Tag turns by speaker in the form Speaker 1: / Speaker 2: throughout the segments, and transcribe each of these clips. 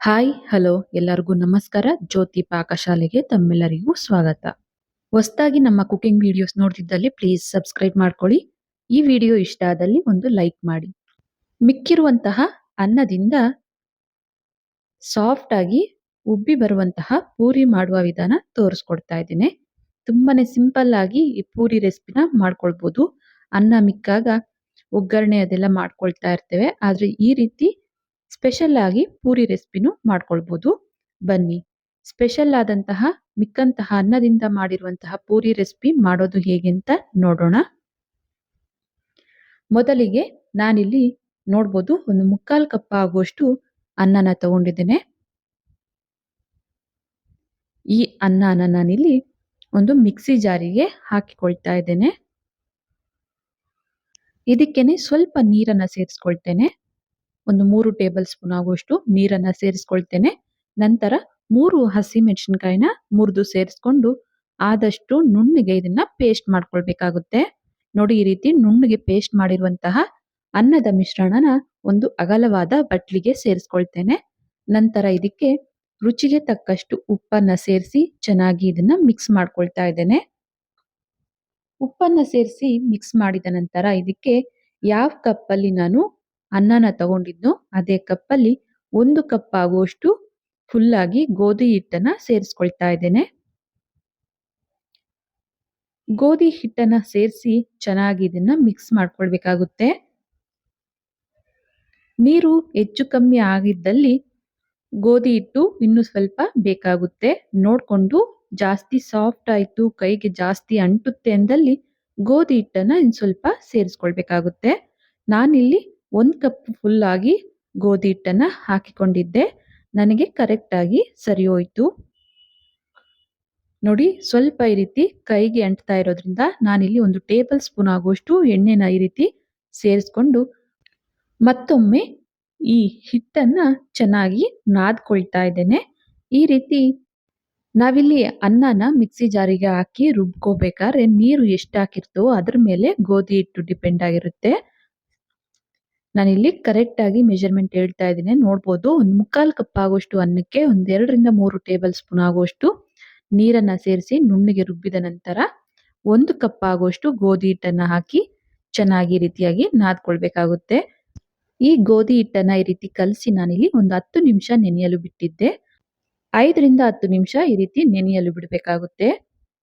Speaker 1: Hi, hello, ಎಲ್ಲರಿಗೂ ನಮಸ್ಕಾರ. ಜ್ಯೋತಿ ಪಾಕಶಾಲೆಗೆ ತಮ್ಮೆಲ್ಲರಿಗೂ ಸ್ವಾಗತ. ಹೊಸದಾಗಿ ನಮ್ಮ ಕುಕಿಂಗ್ ವಿಡಿಯೋಸ್ ನೋಡ್ತಿದ್ದಲ್ಲಿ ಪ್ಲೀಸ್ ಸಬ್ಸ್ಕ್ರೈಬ್ ಮಾಡ್ಕೊಳ್ಳಿ. ಈ ವಿಡಿಯೋ ಇಷ್ಟ ಆದಲ್ಲಿ ಒಂದು ಲೈಕ್ ಮಾಡಿ. ಮಿಕ್ಕಿರುವಂತಹ ಅನ್ನದಿಂದ ಸಾಫ್ಟ್ ಆಗಿ ಉಬ್ಬಿ ಬರುವಂತಹ ಪೂರಿ ಮಾಡುವ ವಿಧಾನ ತೋರಿಸ್ಕೊಡ್ತಾ ಇದ್ದೀನಿ. ತುಂಬಾನೇ ಸಿಂಪಲ್ ಆಗಿ ಈ ಪೂರಿ ರೆಸಿಪಿನ ಮಾಡ್ಕೊಳ್ಬೋದು. ಅನ್ನ ಮಿಕ್ಕಾಗ ಒಗ್ಗರಣೆ ಅದೆಲ್ಲ ಮಾಡ್ಕೊಳ್ತಾ ಇರ್ತೇವೆ. ಆದ್ರೆ ಈ ರೀತಿ ಸ್ಪೆಷಲ್ ಆಗಿ ಪೂರಿ ರೆಸಿಪಿನೂ ಮಾಡ್ಕೊಳ್ಬೋದು. ಬನ್ನಿ. ಸ್ಪೆಷಲ್ ಆದಂತಹ ಮಿಕ್ಕಂತಹ ಅನ್ನದಿಂದ ಮಾಡಿರುವಂತಹ ಪೂರಿ ರೆಸಿಪಿ ಮಾಡೋದು ಹೇಗೆ ಅಂತ ನೋಡೋಣ. ಮೊದಲಿಗೆ ನಾನಿಲ್ಲಿ ನೋಡ್ಬೋದು ಒಂದು ಮುಕ್ಕಾಲು ಕಪ್ ಆಗುವಷ್ಟು ಅನ್ನನ ತಗೊಂಡಿದ್ದೇನೆ. ಈ ಅನ್ನನ ನಾನಿಲ್ಲಿ ಒಂದು ಮಿಕ್ಸಿ ಜಾರಿಗೆ ಹಾಕಿಕೊಳ್ತಾ ಇದ್ದೇನೆ. ಇದಕ್ಕೇನೆ ಸ್ವಲ್ಪ ನೀರನ್ನ ಸೇರಿಸ್ಕೊಳ್ತೇನೆ. ಒಂದು ಮೂರು ಟೇಬಲ್ ಸ್ಪೂನ್ ಆಗುವಷ್ಟು ನೀರನ್ನ ಸೇರಿಸ್ಕೊಳ್ತೇನೆ. ನಂತರ ಮೂರು ಹಸಿ ಮೆಣಸಿನ್ಕಾಯಿನ ಮುರಿದು ಸೇರಿಸ್ಕೊಂಡು ಆದಷ್ಟು ನುಣ್ಣಗೆ ಇದನ್ನ ಪೇಸ್ಟ್ ಮಾಡ್ಕೊಳ್ಬೇಕಾಗುತ್ತೆ. ನೋಡಿ ಈ ರೀತಿ ನುಣ್ಣಗೆ ಪೇಸ್ಟ್ ಮಾಡಿರುವಂತಹ ಅನ್ನದ ಮಿಶ್ರಣನ ಒಂದು ಅಗಲವಾದ ಬಟ್ಲಿಗೆ ಸೇರಿಸ್ಕೊಳ್ತೇನೆ. ನಂತರ ಇದಕ್ಕೆ ರುಚಿಗೆ ತಕ್ಕಷ್ಟು ಉಪ್ಪನ್ನ ಸೇರಿಸಿ ಚೆನ್ನಾಗಿ ಇದನ್ನ ಮಿಕ್ಸ್ ಮಾಡ್ಕೊಳ್ತಾ ಇದ್ದೇನೆ. ಉಪ್ಪನ್ನ ಸೇರಿಸಿ ಮಿಕ್ಸ್ ಮಾಡಿದ ನಂತರ ಇದಕ್ಕೆ ಯಾವ ಕಪ್ಪಲ್ಲಿ ನಾನು ಅನ್ನನ ತಗೊಂಡಿದ್ನೋ. ಅದೇ ಕಪ್ಪಲ್ಲಿ ಒಂದು ಕಪ್ ಆಗುವಷ್ಟು ಫುಲ್ ಆಗಿ ಗೋಧಿ ಹಿಟ್ಟನ್ನ ಸೇರಿಸ್ಕೊಳ್ತಾ ಇದ್ದೇನೆ. ಗೋಧಿ ಹಿಟ್ಟನ್ನ ಸೇರಿಸಿ ಚೆನ್ನಾಗಿ ಇದನ್ನ ಮಿಕ್ಸ್ ಮಾಡ್ಕೊಳ್ಬೇಕಾಗುತ್ತೆ. ನೀರು ಹೆಚ್ಚು ಕಮ್ಮಿ ಆಗಿದ್ದಲ್ಲಿ ಗೋಧಿ ಹಿಟ್ಟು ಇನ್ನು ಸ್ವಲ್ಪ ಬೇಕಾಗುತ್ತೆ. ನೋಡಿಕೊಂಡು ಜಾಸ್ತಿ ಸಾಫ್ಟ್ ಆಯ್ತು, ಕೈಗೆ ಜಾಸ್ತಿ ಅಂಟುತ್ತೆ ಅಂದಲ್ಲಿ ಗೋಧಿ ಹಿಟ್ಟನ್ನ ಇನ್ನು ಸ್ವಲ್ಪ ಸೇರಿಸ್ಕೊಳ್ಬೇಕಾಗುತ್ತೆ. ನಾನಿಲ್ಲಿ ಒಂದು ಕಪ್ ಫುಲ್ಲಾಗಿ ಗೋಧಿ ಹಿಟ್ಟನ್ನು ಹಾಕಿಕೊಂಡಿದ್ದೆ. ನನಗೆ ಕರೆಕ್ಟಾಗಿ ಸರಿ ಹೋಯಿತು. ನೋಡಿ, ಸ್ವಲ್ಪ ಈ ರೀತಿ ಕೈಗೆ ಅಂಟ್ತಾ ಇರೋದ್ರಿಂದ ನಾನಿಲ್ಲಿ ಒಂದು ಟೇಬಲ್ ಸ್ಪೂನ್ ಆಗುವಷ್ಟು ಎಣ್ಣೆನ ಈ ರೀತಿ ಸೇರಿಸ್ಕೊಂಡು ಮತ್ತೊಮ್ಮೆ ಈ ಹಿಟ್ಟನ್ನ ಚೆನ್ನಾಗಿ ನಾದ್ಕೊಳ್ತಾ ಇದ್ದೇನೆ. ಈ ರೀತಿ ನಾವಿಲ್ಲಿ ಅನ್ನನ ಮಿಕ್ಸಿ ಜಾರಿಗೆ ಹಾಕಿ ರುಬ್ಕೋಬೇಕಾದ್ರೆ ನೀರು ಎಷ್ಟು ಹಾಕಿರ್ತೋ ಅದ್ರ ಮೇಲೆ ಗೋಧಿ ಹಿಟ್ಟು ಡಿಪೆಂಡ್ ಆಗಿರುತ್ತೆ. ನಾನಿಲ್ಲಿ ಕರೆಕ್ಟ್ ಆಗಿ ಮೆಜರ್ಮೆಂಟ್ ಹೇಳ್ತಾ ಇದ್ದೀನಿ. ನೋಡ್ಬೋದು, ಒಂದು ಮುಕ್ಕಾಲು ಕಪ್ ಆಗುವಷ್ಟು ಅನ್ನಕ್ಕೆ ಒಂದೆರಡರಿಂದ ಮೂರು ಟೇಬಲ್ ಸ್ಪೂನ್ ಆಗುವಷ್ಟು ನೀರನ್ನ ಸೇರಿಸಿ ನುಣ್ಣಗೆ ರುಬ್ಬಿದ ನಂತರ ಒಂದು ಕಪ್ ಆಗುವಷ್ಟು ಗೋಧಿ ಹಿಟ್ಟನ್ನ ಹಾಕಿ ಚೆನ್ನಾಗಿ ರೀತಿಯಾಗಿ ನಾದ್ಕೊಳ್ಬೇಕಾಗುತ್ತೆ. ಈ ಗೋಧಿ ಹಿಟ್ಟನ್ನ ಈ ರೀತಿ ಕಲಸಿ ನಾನಿಲ್ಲಿ ಒಂದು ಹತ್ತು ನಿಮಿಷ ನೆನೆಯಲು ಬಿಟ್ಟಿದ್ದೆ. ಐದರಿಂದ ಹತ್ತು ನಿಮಿಷ ಈ ರೀತಿ ನೆನೆಯಲು ಬಿಡಬೇಕಾಗುತ್ತೆ.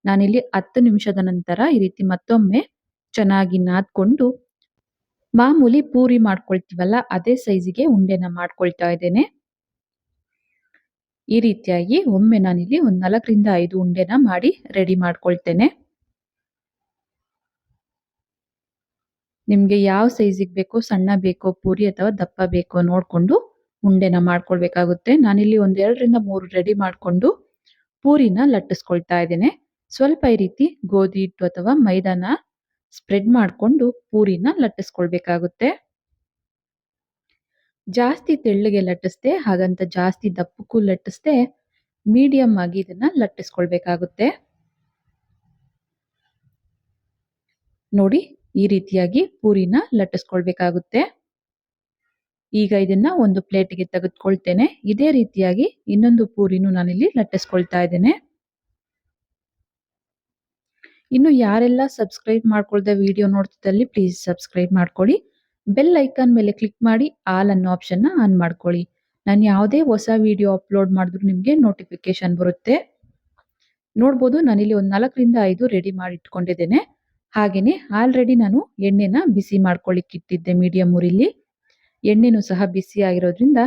Speaker 1: ನಾನಿಲ್ಲಿ ಹತ್ತು ನಿಮಿಷದ ನಂತರ ಈ ರೀತಿ ಮತ್ತೊಮ್ಮೆ ಚೆನ್ನಾಗಿ ನಾದ್ಕೊಂಡು ಮಾಮೂಲಿ ಪೂರಿ ಮಾಡ್ಕೊಳ್ತೀವಲ್ಲ, ಅದೇ ಸೈಜಿಗೆ ಉಂಡೆನ ಮಾಡ್ಕೊಳ್ತಾ ಇದ್ದೇನೆ. ಈ ರೀತಿಯಾಗಿ ಒಮ್ಮೆ ನಾನಿಲ್ಲಿ ಒಂದು ನಾಲ್ಕರಿಂದ ಐದು ಉಂಡೆನ ಮಾಡಿ ರೆಡಿ ಮಾಡ್ಕೊಳ್ತೇನೆ. ನಿಮ್ಗೆ ಯಾವ ಸೈಜಿಗೆ ಬೇಕೋ, ಸಣ್ಣ ಬೇಕೋ, ಪೂರಿ ಅಥವಾ ದಪ್ಪ ಬೇಕೋ ನೋಡ್ಕೊಂಡು ಉಂಡೆನ ಮಾಡ್ಕೊಳ್ಬೇಕಾಗುತ್ತೆ. ನಾನಿಲ್ಲಿ ಒಂದ್ ಎರಡರಿಂದ ಮೂರು ರೆಡಿ ಮಾಡ್ಕೊಂಡು ಪೂರಿನ ಲಟ್ಟಿಸ್ಕೊಳ್ತಾ ಇದ್ದೇನೆ. ಸ್ವಲ್ಪ ಈ ರೀತಿ ಗೋಧಿ ಹಿಟ್ಟು ಅಥವಾ ಮೈದಾನ ಸ್ಪ್ರೆಡ್ ಮಾಡಿಕೊಂಡು ಪೂರಿನ ಲಟ್ಟಿಸ್ಕೊಳ್ಬೇಕಾಗುತ್ತೆ. ಜಾಸ್ತಿ ತೆಳ್ಳಗೆ ಲಟ್ಟಿಸ್ದೆ, ಹಾಗಂತ ಜಾಸ್ತಿ ದಪ್ಪಕ್ಕೂ ಲಟ್ಟಿಸ್ದೆ ಮೀಡಿಯಂ ಆಗಿ ಇದನ್ನ ಲಟ್ಟಿಸ್ಕೊಳ್ಬೇಕಾಗುತ್ತೆ. ನೋಡಿ, ಈ ರೀತಿಯಾಗಿ ಪೂರಿನ ಲಟ್ಟಿಸ್ಕೊಳ್ಬೇಕಾಗುತ್ತೆ. ಈಗ ಇದನ್ನ ಒಂದು ಪ್ಲೇಟ್ಗೆ ತೆಗೆದುಕೊಳ್ತೇನೆ. ಇದೇ ರೀತಿಯಾಗಿ ಇನ್ನೊಂದು ಪೂರಿನೂ ನಾನಿಲ್ಲಿ ಲಟ್ಟಿಸ್ಕೊಳ್ತಾ ಇದ್ದೇನೆ. ಇನ್ನು ಯಾರೆಲ್ಲ ಸಬ್ಸ್ಕ್ರೈಬ್ ಮಾಡ್ಕೊಳ್ದೆ ವಿಡಿಯೋ ನೋಡ್ತಿದ್ದಲ್ಲಿ ಪ್ಲೀಸ್ ಸಬ್ಸ್ಕ್ರೈಬ್ ಮಾಡ್ಕೊಳ್ಳಿ. ಬೆಲ್ ಐಕಾನ್ ಮೇಲೆ ಕ್ಲಿಕ್ ಮಾಡಿ ಆಲ್ ಅನ್ನೋ ಆಪ್ಷನ್ನ ಆನ್ ಮಾಡ್ಕೊಳ್ಳಿ. ನಾನು ಯಾವುದೇ ಹೊಸ ವಿಡಿಯೋ ಅಪ್ಲೋಡ್ ಮಾಡಿದ್ರು ನಿಮಗೆ ನೋಟಿಫಿಕೇಶನ್ ಬರುತ್ತೆ. ನೋಡ್ಬೋದು ನಾನಿಲ್ಲಿ ಒಂದು ನಾಲ್ಕರಿಂದ ಐದು ರೆಡಿ ಮಾಡಿ ಇಟ್ಕೊಂಡಿದ್ದೇನೆ. ಹಾಗೆಯೇ ಆಲ್ರೆಡಿ ನಾನು ಎಣ್ಣೆನ ಬಿಸಿ ಮಾಡ್ಕೊಳ್ಳಿಕ್ಕೆ ಇಟ್ಟಿದ್ದೆ ಮೀಡಿಯಂ ಊರಿಲಿ ಎಣ್ಣೆನೂ ಸಹ ಬಿಸಿ ಆಗಿರೋದ್ರಿಂದ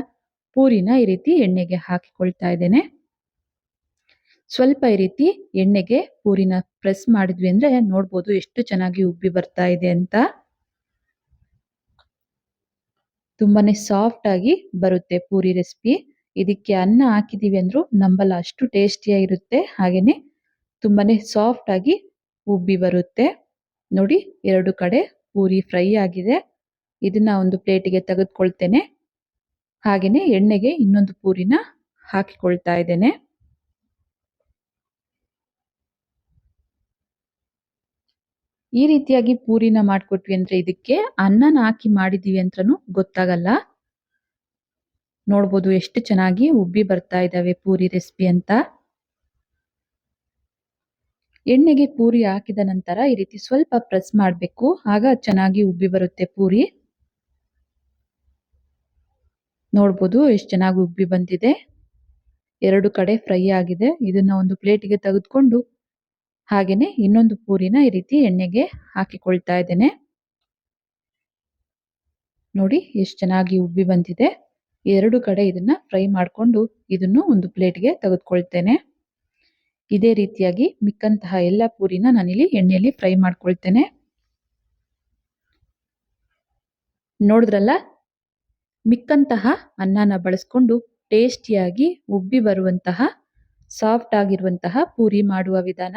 Speaker 1: ಪೂರಿನ ಈ ರೀತಿ ಎಣ್ಣೆಗೆ ಹಾಕಿಕೊಳ್ತಾ ಇದ್ದೇನೆ. ಸ್ವಲ್ಪ ಈ ರೀತಿ ಎಣ್ಣೆಗೆ ಪೂರಿನ ಪ್ರೆಸ್ ಮಾಡಿದ್ವಿ ಅಂದ್ರೆ ನೋಡ್ಬೋದು ಎಷ್ಟು ಚೆನ್ನಾಗಿ ಉಬ್ಬಿ ಬರ್ತಾ ಇದೆ ಅಂತ. ತುಂಬಾನೇ ಸಾಫ್ಟ್ ಆಗಿ ಬರುತ್ತೆ ಪೂರಿ ರೆಸಿಪಿ. ಇದಕ್ಕೆ ಅನ್ನ ಹಾಕಿದೀವಿ ಅಂದ್ರೂ ನಂಬಲ್ಲ, ಅಷ್ಟು ಟೇಸ್ಟಿಯಾಗಿರುತ್ತೆ ಹಾಗೇನೆ ತುಂಬಾನೇ ಸಾಫ್ಟ್ ಆಗಿ ಉಬ್ಬಿ ಬರುತ್ತೆ. ನೋಡಿ, ಎರಡು ಕಡೆ ಪೂರಿ ಫ್ರೈ ಆಗಿದೆ. ಇದನ್ನ ಒಂದು ಪ್ಲೇಟಿಗೆ ತೆಗೆದುಕೊಳ್ತೇನೆ. ಹಾಗೆಯೇ ಎಣ್ಣೆಗೆ ಇನ್ನೊಂದು ಪೂರಿನ ಹಾಕಿಕೊಳ್ತಾ ಇದ್ದೇನೆ. ಈ ರೀತಿಯಾಗಿ ಪೂರಿನ ಮಾಡ್ಕೊಟ್ವಿ ಅಂದ್ರೆ ಇದಕ್ಕೆ ಅನ್ನನ ಹಾಕಿ ಮಾಡಿದೀವಿ ಅಂತನೂ ಗೊತ್ತಾಗಲ್ಲ. ನೋಡ್ಬೋದು ಎಷ್ಟು ಚೆನ್ನಾಗಿ ಉಬ್ಬಿ ಬರ್ತಾ ಇದ್ದಾವೆ ಪೂರಿ ರೆಸಿಪಿ ಅಂತ. ಎಣ್ಣೆಗೆ ಪೂರಿ ಹಾಕಿದ ನಂತರ ಈ ರೀತಿ ಸ್ವಲ್ಪ ಪ್ರೆಸ್ ಮಾಡಬೇಕು. ಆಗ ಚೆನ್ನಾಗಿ ಉಬ್ಬಿ ಬರುತ್ತೆ ಪೂರಿ. ನೋಡ್ಬೋದು ಎಷ್ಟು ಚೆನ್ನಾಗಿ ಉಬ್ಬಿ ಬಂದಿದೆ. ಎರಡು ಕಡೆ ಫ್ರೈ ಆಗಿದೆ. ಇದನ್ನ ಒಂದು ಪ್ಲೇಟಿಗೆ ತೆಗೆದುಕೊಂಡು ಹಾಗೇನೆ ಇನ್ನೊಂದು ಪೂರಿನ ಈ ರೀತಿ ಎಣ್ಣೆಗೆ ಹಾಕಿಕೊಳ್ತಾ ಇದ್ದೇನೆ. ನೋಡಿ ಎಷ್ಟು ಚೆನ್ನಾಗಿ ಉಬ್ಬಿ ಬಂದಿದೆ. ಎರಡು ಕಡೆ ಇದನ್ನ ಫ್ರೈ ಮಾಡಿಕೊಂಡು ಇದನ್ನು ಒಂದು ಪ್ಲೇಟ್ಗೆ ತೆಗೆದುಕೊಳ್ತೇನೆ. ಇದೇ ರೀತಿಯಾಗಿ ಮಿಕ್ಕಂತಹ ಎಲ್ಲ ಪೂರಿನ ನಾನಿಲ್ಲಿ ಎಣ್ಣೆಯಲ್ಲಿ ಫ್ರೈ ಮಾಡ್ಕೊಳ್ತೇನೆ. ನೋಡಿದ್ರಲ್ಲ? ಮಿಕ್ಕಂತಹ ಅನ್ನನ ಬಳಸ್ಕೊಂಡು ಟೇಸ್ಟಿಯಾಗಿ ಉಬ್ಬಿ ಬರುವಂತಹ, ಸಾಫ್ಟ್ ಆಗಿರುವಂತಹ ಪೂರಿ ಮಾಡುವ ವಿಧಾನ.